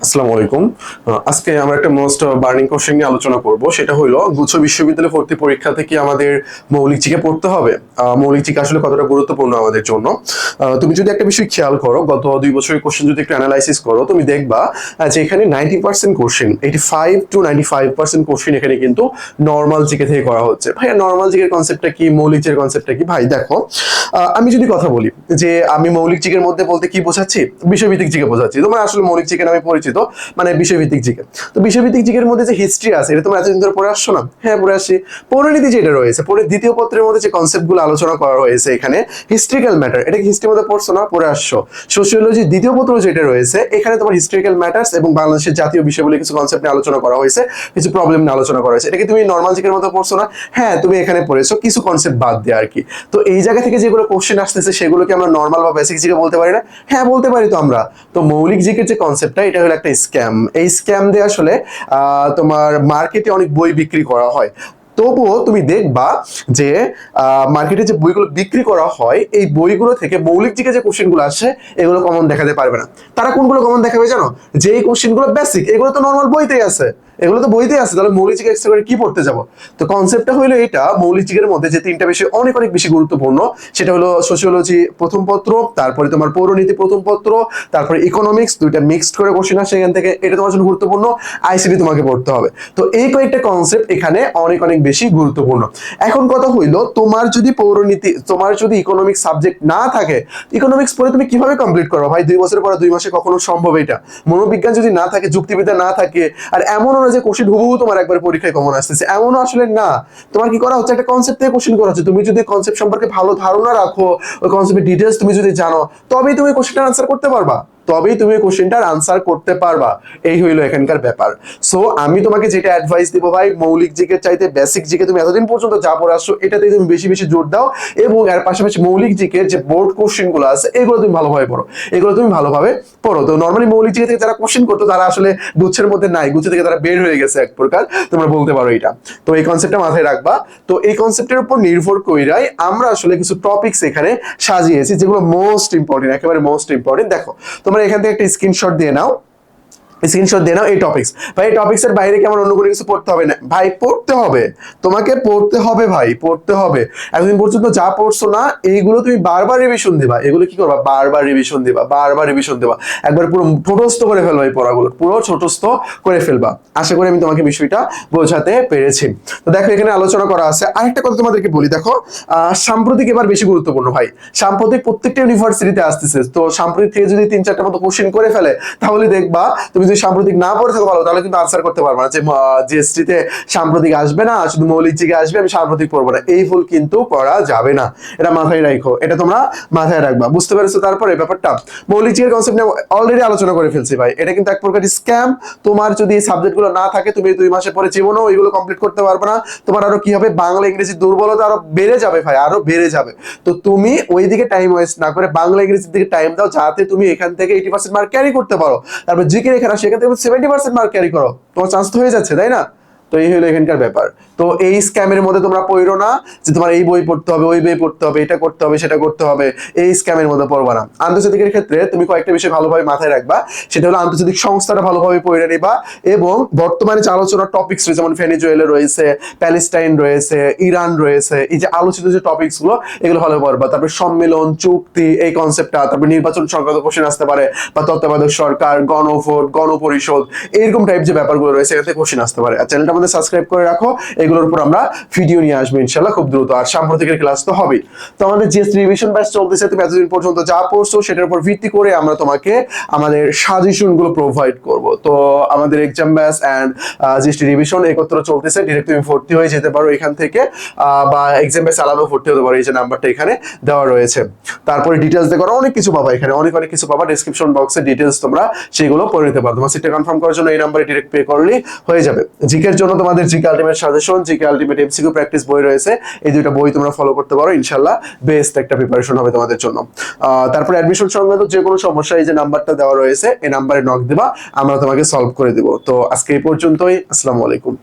আসসালামু আলাইকুম আজকে আমরা একটা মোস্ট বার্নিং কোশ্চেন নিয়ে আলোচনা করব। সেটা হলো গুচ্ছ বিশ্ববিদ্যালয় ভর্তি আমাদের মৌলিক পড়তে হবে। মৌলিক আসলে কতটা গুরুত্বপূর্ণ আমাদের জন্য? তুমি যদি একটা বিষয় খেয়াল করো, গত দুই বছরের কোশ্চেন যদি একটু অ্যানালাইসিস করো, তুমি দেখবা যে এখানে ninety percent question eighty five to ninety five percent question এখানে কিন্তু নর্মাল জিকে থেকে করা হচ্ছে। ভাইয়া নর্মাল জিকের কনসেপ্টটা কি? মৌলিক কনসেপ্টটা কি? ভাই, দেখো আমি যদি কথা বলি, যে আমি মৌলিক জিকের মধ্যে বলতে কি বোঝাচ্ছি? বিষয়ভিত্তিক জিকে বোঝাচ্ছি। তোমার আসলে মৌলিক জিকে নামে পরিচিত মানে বিষয়ভিত্তিক জিকে তো বিষয়ভিত্তিক জিকের মধ্যে যে হিস্ট্রি আছে, এটা তোমরা এতদিন ধরে পড়ে আসছো না? হ্যাঁ পড়ে আসছি। পরিণীতি যেটা রয়েছে পরে দ্বিতীয় পত্রের মধ্যে যে কনসেপ্টগুলো আলোচনা করা হয়েছে এখানে হিস্ট্রিক্যাল ম্যাটার এটা কি হিস্ট্রির মধ্যে পড়ছো না? পড়ে আসছো। সোশিওলজি দ্বিতীয় পত্র যেটা রয়েছে, এখানে তোমার হিস্ট্রিক্যাল ম্যাটার্স এবং বাংলাদেশের জাতীয় বিষয় বলে কিছু কনসেপ্ট নিয়ে আলোচনা করা হয়েছে, কিছু প্রবলেম নিয়ে আলোচনা করা হয়েছে। এটা কি তুমি নর্মাল জিকের মতো পড়ছো না? হ্যাঁ তুমি এখানে পড়েছো, কিছু কনসেপ্ট বাদ দিয়ে আর কি। তো এই জায়গা থেকে যেগুলো কোশ্চেন আসতেছে, সেগুলোকে আমরা নর্মাল বা বেসিক জিকে বলতে পারি না? হ্যাঁ বলতে পারি তো আমরা। তো মৌলিক জিকের যে কনসেপ্টটা এটা হলো একটা স্ক্যাম এই স্ক্যাম দিয়ে আসলে তোমার মার্কেটে অনেক বই বিক্রি করা হয়। তবুও তুমি দেখবা যে মার্কেটে যে বইগুলো বিক্রি করা হয়, এই বইগুলো থেকে মৌলিক জিকে যে কোশ্চেনগুলো আসে, এগুলো কমন দেখাতে পারবে না। তারা কোনগুলো কমন দেখাবে জানো? যে এই কোশ্চেনগুলো বেসিক এগুলো তো নর্মাল বইতেই আছে। এগুলো তো বইতেই আছে, তাহলে মৌলিক জিকে এক্সট্রা করে কি পড়তে যাব? তো কনসেপ্টটা হলো এটা, মৌলিক জিকের মধ্যে যে তিনটা বিষয় অনেক অনেক বেশি গুরুত্বপূর্ণ। সেটা হলো সোশিওলজি প্রথম পত্র, তারপরে তোমার পৌরনীতি প্রথম পত্র, তারপরে ইকোনমিক্স দুইটা মিক্সড করে কোশ্চেন আসে এখান থেকে। এটা তোমার জন্য গুরুত্বপূর্ণ আইসিডি তোমাকে পড়তে হবে। তো এই কয়েকটা কনসেপ্ট এখানে অনেক অনেক বেশি গুরুত্বপূর্ণ। এখন কথা হইল, তোমার যদি পৌরনীতি, তোমার যদি ইকোনমিক্স সাবজেক্ট না থাকে ইকোনমিক্স পড়ে তুমি কীভাবে কমপ্লিট করো ভাই, দুই বছরের পরে দুই মাসে কখনো সম্ভব এটা মনোবিজ্ঞান যদি না থাকে, যুক্তিবিদ্যা না থাকে, আর এমনও না যে কোশ্চেন হুবহু তোমার একবার পরীক্ষায় কমন আসতেছে, এমনও আসলে না। তোমার কি করা হচ্ছে? একটা কনসেপ্ট থেকে কোশ্চিন করা হচ্ছে। তুমি যদি কনসেপ্ট সম্পর্কে ভালো ধারণা রাখো, ওই কনসেপ্টের ডিটেলস তুমি যদি জানো, তবেই তুমি কোশ্চেনটা আনসার করতে পারবা। তবেই তুমি কোশ্চেনটার আনসার করতে পারবা। এই হইল এখানকার ব্যাপার। সো আমি তোমাকে যেটা অ্যাডভাইস দিব ভাই, মৌলিক জিকে চাইতে বেসিক জিকে তুমি এতদিন পর্যন্ত যা পড়ে আসছো এটাতে তুমি বেশি বেশি জোর দাও এবং এর পাশাপাশি মৌলিক জিকের যে বোর্ড কোশ্চেনগুলো আছে, এগুলো তুমি ভালোভাবে পড়ো। এগুলো তুমি ভালোভাবে পড়ো। তো নর্মালি মৌলিক জিকে থেকে যারা কোশ্চেন করতো, তারা আসলে গুচ্ছের মধ্যে নাই। গুচ্ছ থেকে তারা বের হয়ে গেছে এক প্রকার। তোমরা বলতে পারো এটা। তো এই কনসেপ্টটা মাথায় রাখবা। তো এই কনসেপ্টের উপর নির্ভর কইরাই আমরা আসলে কিছু টপিকস এখানে সাজিয়েছি যেগুলো মোস্ট ইম্পর্টেন্ট একেবারে মোস্ট ইম্পর্টেন্ট দেখো, তোমরা এখান থেকে একটা স্ক্রিনশট দিয়ে নাও। স্ক্রিনশট দিয়ে নাও, এই টপিক্স ভাই, এই টপিক্স এর বাইরে কি আমার অন্য কোনো কিছু পড়তে হবে না। ভাই, পড়তে হবে। তোমাকে পড়তে হবে, ভাই, পড়তে হবে। এতদিন পর্যন্ত যা পড়ছো না, এইগুলো তুমি বারবার রিভিশন দিবা। এগুলো কি করবা? বারবার রিভিশন দিবা, বারবার রিভিশন দিবা। একবার পুরো ছোটস্থ করে ফেলবা এই পড়াগুলো। পুরো ছোটস্থ করে ফেলবা। আশা করি আমি তোমাকে বিষয়টা বোঝাতে পেরেছি। তো দেখো, এখানে আলোচনা করা আছে। আরেকটা কথা তোমাদেরকে বলি, দেখো সাম্প্রতিক এবার বেশি গুরুত্বপূর্ণ, ভাই। সাম্প্রতিক প্রত্যেকটা ইউনিভার্সিটিতে আসতেছে। তো সাম্প্রতিক থেকে যদি তিন চারটা মতো কোশ্চেন করে ফেলে, তাহলে দেখবা তুমি যদি সাম্প্রতিক না পড়ে থাকো ভালো, তাহলে কিন্তু আনসার করতে পারবে না। যে জিএসটি তে সাম্প্রতিক আসবে না, শুধু মৌলিক জিকে আসবে, আমি সাম্প্রতিক পড়ব না। এই ভুল কিন্তু করা যাবে না। এটা মাথায় রাখো এটা তোমরা মাথায় রাখবা। বুঝতে পেরেছ তারপরে ব্যাপারটা? মৌলিক জিকের কনসেপ্ট নিয়ে অলরেডি আলোচনা করে ফেলছি ভাই। এটা কিন্তু এক প্রকার স্ক্যাম তোমার যদি এই সাবজেক্টগুলো না থাকে, তুমি দুই মাসে পরে জীবনেও এগুলো কমপ্লিট করতে পারবে না। তোমার আরও কি হবে? বাংলা, ইংরেজি দুর্বলতা আরও বেড়ে যাবে ভাই, আরও বেড়ে যাবে। তো তুমি ওই দিকে টাইম ওয়েস্ট না করে বাংলা, ইংরেজির দিকে টাইম দাও, যাতে তুমি এখান থেকে এইটি পার্সেন্ট মার্ক ক্যারি করতে পারো। তারপর জিকে এখানে থেকে সেভেন্টি পার্সেন্ট মার্ক ক্যারি করো। তোমার চান্স তো হয়ে যাচ্ছে তাই না? তো এই হলো এখানকার ব্যাপার। তো এই স্ক্যামের মধ্যে তোমরা পড়ো না যে তোমার এই বই পড়তে হবে, ওই বই পড়তে হবে, এটা করতে হবে, সেটা করতে হবে, এই স্ক্যামের মধ্যে পড়বা না। আন্তর্জাতিকের ক্ষেত্রে তুমি কয়েকটা বিষয় ভালোভাবে মাথায় রাখবা, সেটা হলো আন্তর্জাতিক সংস্থাটা ভালোভাবে পড়ে নিবা এবং বর্তমানে যে আলোচনার টপিক্স রয়েছে, যেমন ভেনেজুয়েলা রয়েছে, প্যালেস্টাইন রয়েছে, ইরান রয়েছে, এই যে আলোচিত যে টপিকসগুলো, এগুলো ভালো পড়বা। তারপর সম্মেলন, চুক্তি, এই কনসেপ্টটা তারপর নির্বাচন সংক্রান্ত কোশ্চেন আসতে পারে, বা তত্ত্বাবধায়ক সরকার, গণভোট, গণপরিষদ, এরকম টাইপ যে ব্যাপারগুলো রয়েছে থেকে কোশ্চেন আসতে পারে। আর চ্যানেলটা আমাদের সাবস্ক্রাইব করে রাখো। এগুলোর উপর আমরা ভিডিও নিয়ে আসব ইনশাল্লাহ খুব দ্রুত। আর সাম্প্রতিকের ক্লাস তো হবেই। তো আমাদের জিএস রিভিশন ব্যাচ চলতেছে। তুমি এতদিন পর্যন্ত যা পড়ছো সেটার উপর ভিত্তি করে আমরা তোমাকে আমাদের সাজেশনগুলো প্রোভাইড করব। তো আমাদের exam batch and GST revision একত্র চলতেছে। ডিরেক্ট তুমি ভর্তি হয়ে যেতে পারো এখান থেকে বা এক্সাম ব্যাচ আলাদাও ভর্তি হতে পারো। এই যে নাম্বারটা এখানে দেওয়া রয়েছে। তারপরে ডিটেলস দেখো অনেক কিছু পাবা এখানে। অনেক অনেক কিছু পাবা। ডিসক্রিপশন বক্সে ডিটেলস তোমরা সেগুলো পড়ে নিতে পারো। তোমার সিটটা কনফার্ম করার জন্য এই নাম্বারে ডিরেক্ট পে করলেই হয়ে যাবে। জিকের জন্য তোমাদের GK ultimate suggestion, GK ultimate MCQ practice বই রয়েছে। এই দুইটা বই তোমরা ফলো করতে পারো ইনশাল্লাহ বেস্ট একটা প্রিপারেশন হবে তোমাদের জন্য। তারপরে অ্যাডমিশন সংক্রান্ত যে কোনো সমস্যা, এই যে নাম্বারটা দেওয়া রয়েছে, এই নাম্বারে নক দিবা, আমরা তোমাকে সলভ করে দেবো। তো আজকে এই পর্যন্তই, আসসালামু আলাইকুম।